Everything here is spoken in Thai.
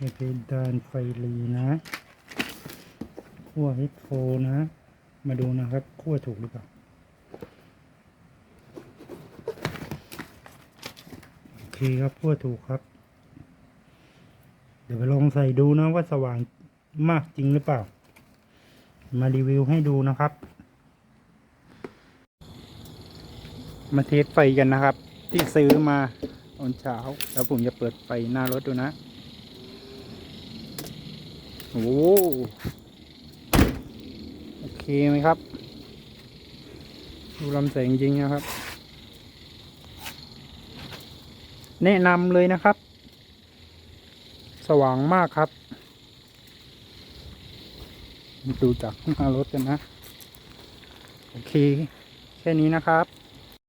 เพดานไฟรีนะขั้วเฮดโฟนะ มาดูนะครับขั้วถูกหรือเปล่าโอเคครับขั้วถูกครับ เดี๋ยวไปลองใส่ดูนะว่าสว่างมากจริงหรือเปล่า มารีวิวให้ดูนะครับ มาเทสไฟกันนะครับ ที่ซื้อมาตอนเช้า แล้วผมจะเปิดไฟหน้ารถดูนะ โอ้โหโอเคไหมครับ ดูลำแสงจริงนะครับ แนะนำเลยนะครับ สว่างมากครับ ดูจากหน้ารถกันนะ โอเค แค่นี้นะครับ